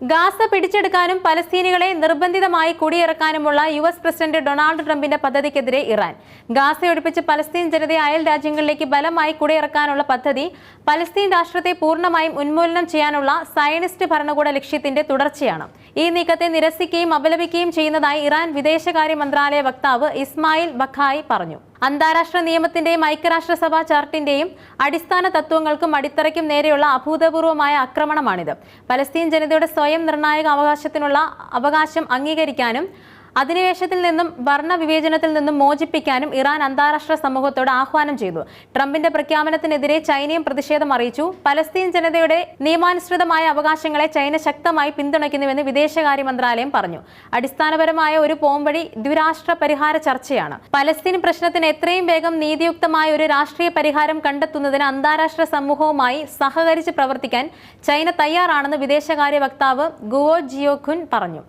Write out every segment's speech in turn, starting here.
Gaza പിടിച്ചെടുക്കാനും പലസ്തീനികളെ നിർബന്ധിതമായി കുടിയിറക്കാനുമുള്ള യു എസ് പ്രസിഡന്റ് ഡൊണാൾഡ് ട്രംപിന്റെ പദ്ധതിക്കെതിരെ ഇറാൻ. ഗാസയൊടുപ്പിച്ച് പലസ്തീൻ ജനതയെ അയൽ രാജ്യങ്ങളിലേക്ക് ബലമായി കുടിയിറക്കാനുള്ള പദ്ധതി പലസ്തീൻ രാഷ്ട്രത്തെ പൂർണമായും ഉന്മൂലനം ചെയ്യാനുള്ള സയനിസ്റ്റ് ഭരണകൂട ലക്ഷ്യത്തിന്റെ തുടർച്ചയാണ്. ഈ നീക്കത്തെ നിരസിക്കുകയും അപലപിക്കുകയും ചെയ്യുന്നതായി ഇറാൻ വിദേശകാര്യ മന്ത്രാലയ വക്താവ് ഇസ്മായിൽ ബഖായി പറഞ്ഞു. അന്താരാഷ്ട്ര നിയമത്തിന്റെയും ഐക്യരാഷ്ട്രസഭാ ചാർട്ടിന്റെയും അടിസ്ഥാന തത്വങ്ങൾക്കും അടിത്തറയ്ക്കും നേരെയുള്ള അഭൂതപൂർവമായ ആക്രമണമാണിത്. പലസ്തീൻ ജനതയുടെ സ്വയം നിർണായക അവകാശത്തിനുള്ള അവകാശം അംഗീകരിക്കാനും അധിനിവേശത്തിൽ നിന്നും വർണവിവേചനത്തിൽ നിന്നും മോചിപ്പിക്കാനും ഇറാൻ അന്താരാഷ്ട്ര സമൂഹത്തോട് ആഹ്വാനം ചെയ്തു. ട്രംപിന്റെ പ്രഖ്യാപനത്തിനെതിരെ ചൈനയും പ്രതിഷേധം അറിയിച്ചു. പലസ്തീൻ ജനതയുടെ നിയമാനുസൃതമായ അവകാശങ്ങളെ ചൈന ശക്തമായി പിന്തുണയ്ക്കുന്നുവെന്ന് വിദേശകാര്യ മന്ത്രാലയം പറഞ്ഞു. അടിസ്ഥാനപരമായ ഒരു പോംവഴി ദ്വിരാഷ്ട്ര പരിഹാര ചർച്ചയാണ്. പലസ്തീൻ പ്രശ്നത്തിന് എത്രയും വേഗം നീതിയുക്തമായ ഒരു രാഷ്ട്രീയ പരിഹാരം കണ്ടെത്തുന്നതിന് അന്താരാഷ്ട്ര സമൂഹവുമായി സഹകരിച്ച് പ്രവർത്തിക്കാൻ ചൈന തയ്യാറാണെന്ന് വിദേശകാര്യ വക്താവ് ഗുവോ ജിയോഖുൻ പറഞ്ഞു.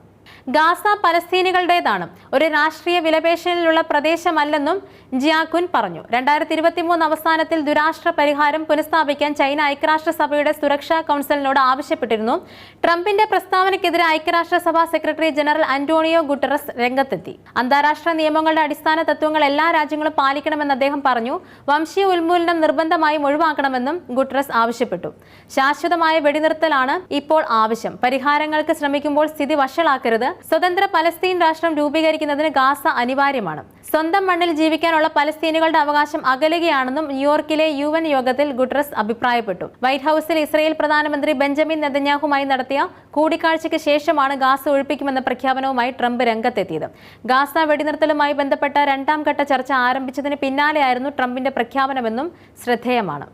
ഗാസ പലസ്തീനികളുടേതാണ്. ഒരു രാഷ്ട്രീയ വിലപേശലിലുള്ള പ്രദേശമല്ലെന്നും ജിയാക്കുൻ പറഞ്ഞു. രണ്ടായിരത്തി ഇരുപത്തിമൂന്ന് അവസാനത്തിൽ ദുരാഷ്ട്ര പരിഹാരം പുനഃസ്ഥാപിക്കാൻ ചൈന ഐക്യരാഷ്ട്രസഭയുടെ സുരക്ഷാ കൗൺസിലിനോട് ആവശ്യപ്പെട്ടിരുന്നു. ട്രംപിന്റെ പ്രസ്താവനയ്ക്കെതിരെ ഐക്യരാഷ്ട്രസഭ സെക്രട്ടറി ജനറൽ അന്റോണിയോ ഗുട്ടറസ് രംഗത്തെത്തി. അന്താരാഷ്ട്ര നിയമങ്ങളുടെ അടിസ്ഥാന തത്വങ്ങൾ എല്ലാ രാജ്യങ്ങളും പാലിക്കണമെന്ന് അദ്ദേഹം പറഞ്ഞു. വംശീയ ഉന്മൂലനം നിർബന്ധമായും ഒഴിവാക്കണമെന്നും ഗുട്ടറസ് ആവശ്യപ്പെട്ടു. ശാശ്വതമായ വെടിനിർത്തലാണ് ഇപ്പോൾ ആവശ്യം. പരിഹാരങ്ങൾക്ക് ശ്രമിക്കുമ്പോൾ സ്ഥിതി വഷളാക്കരുത്. സ്വതന്ത്ര പലസ്തീൻ രാഷ്ട്രം രൂപീകരിക്കുന്നതിന് ഗാസ അനിവാര്യമാണ്. സ്വന്തം മണ്ണിൽ ജീവിക്കാനുള്ള പലസ്തീനുകളുടെ അവകാശം അകലുകയാണെന്നും ന്യൂയോർക്കിലെ യു എൻ യോഗത്തിൽ ഗുട്രസ് അഭിപ്രായപ്പെട്ടു. വൈറ്റ് ഹൌസിൽ ഇസ്രയേൽ പ്രധാനമന്ത്രി ബെഞ്ചമിൻ നെതന്യാഹുമായി നടത്തിയ കൂടിക്കാഴ്ചയ്ക്ക് ശേഷമാണ് ഗാസ ഒഴിപ്പിക്കുമെന്ന പ്രഖ്യാപനവുമായി ട്രംപ് രംഗത്തെത്തിയത്. ഗാസ വെടിനിർത്തലുമായി ബന്ധപ്പെട്ട രണ്ടാം ഘട്ട ചർച്ച ആരംഭിച്ചതിന് പിന്നാലെയായിരുന്നു ട്രംപിന്റെ പ്രഖ്യാപനമെന്നും ശ്രദ്ധേയമാണ്.